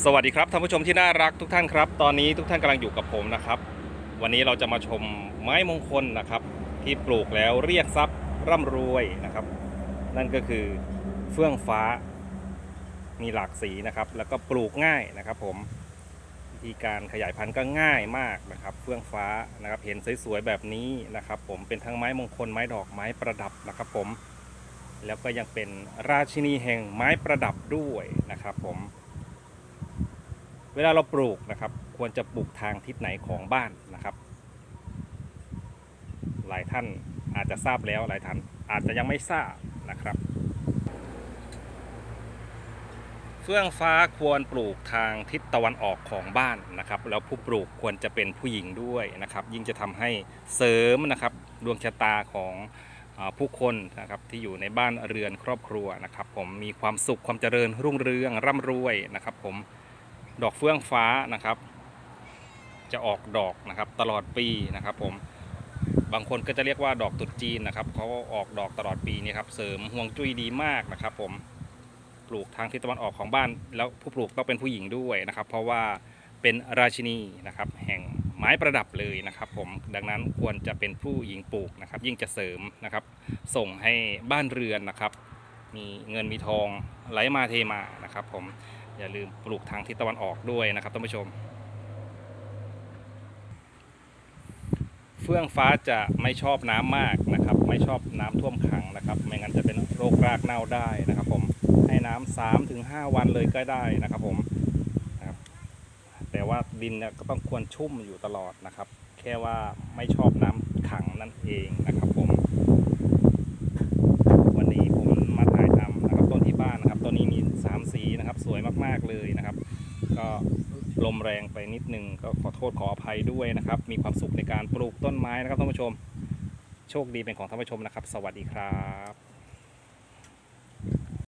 สวัสดีครับท่านผู้ชมที่น่ารักทุกท่านครับ ตอนนี้ทุกท่านกำลังอยู่กับผมนะครับ วันนี้เราจะมาชมไม้มงคลนะครับ ที่ปลูกแล้วเรียกทรัพย์ร่ำรวยนะครับ นั่นก็คือเฟื่องฟ้า มีหลากสีนะครับ แล้วก็ปลูกง่ายนะครับ ผมวิธีการขยายพันธุ์ก็ง่ายมากนะครับ เฟื่องฟ้านะครับ เห็นสวยๆแบบนี้นะครับ ผมเป็นทั้งไม้มงคลไม้ดอกไม้ประดับนะครับ ผม แล้วก็ยังเป็นราชินีแห่งไม้ประดับด้วยนะครับ ผม เวลาเราปลูกนะครับ ควรจะปลูกทางทิศไหนของบ้านนะครับ หลายท่านอาจจะทราบแล้วหลายท่านอาจจะยังไม่ทราบนะครับ เฟื่องฟ้าควรปลูกทางทิศตะวันออกของบ้านนะครับ แล้วผู้ปลูกควรจะเป็นผู้หญิงด้วยนะครับ ยิ่งจะทำให้เสริมนะครับดวงชะตาของผู้คนนะครับที่อยู่ในบ้านเรือนครอบครัวนะครับ ผมมีความสุขความเจริญรุ่งเรืองร่ำรวยนะครับ ผม ดอกเฟื่องฟ้านะครับ จะออกดอกนะครับตลอดปีนะครับ ผมบางคนก็จะเรียกว่าดอกตรุษจีนนะครับเขาออกดอกตลอดปีนี่ครับเสริมห่วงจุ้ยดีมากนะครับ ผมปลูกทางทิศตะวันออกของบ้าน แล้วผู้ปลูกต้องเป็นผู้หญิงด้วยนะครับ เพราะว่าเป็นราชินีนะครับ แห่งไม้ประดับเลยนะครับ ผมดังนั้นควรจะเป็นผู้หญิงปลูกนะครับ ยิ่งจะเสริมนะครับ ส่งให้บ้านเรือนนะครับ มีเงินมีทองไหลมาเทมานะครับ ผม อย่าลืมปลูกทางทิศตะวันออกด้วยนะครับท่านผู้ชม เฟื่องฟ้าจะไม่ชอบน้ำมากนะครับ ไม่ชอบน้ำท่วมขังนะครับ ไม่งั้นจะเป็นโรครากเน่าได้นะครับ ผมให้น้ำสามถึงห้าวันเลยก็ได้นะครับผมนะครับแต่ว่าดินเนี่ยก็ต้องควรชุ่มอยู่ตลอดนะครับ แค่ว่าไม่ชอบน้ำขังนั่นเองนะครับ ผม วันนี้ผมมาถ่ายทำนะครับต้นที่บ้านนะครับต้นนี้มีสามสีนะครับ สวยมากๆ เลยนะครับ ก็ลมแรงไปนิดนึงก็ขอโทษขออภัยด้วยนะครับ มีความสุขในการปลูกต้นไม้นะครับท่านผู้ชม โชคดีเป็นของท่านผู้ชมนะครับ สวัสดีครับ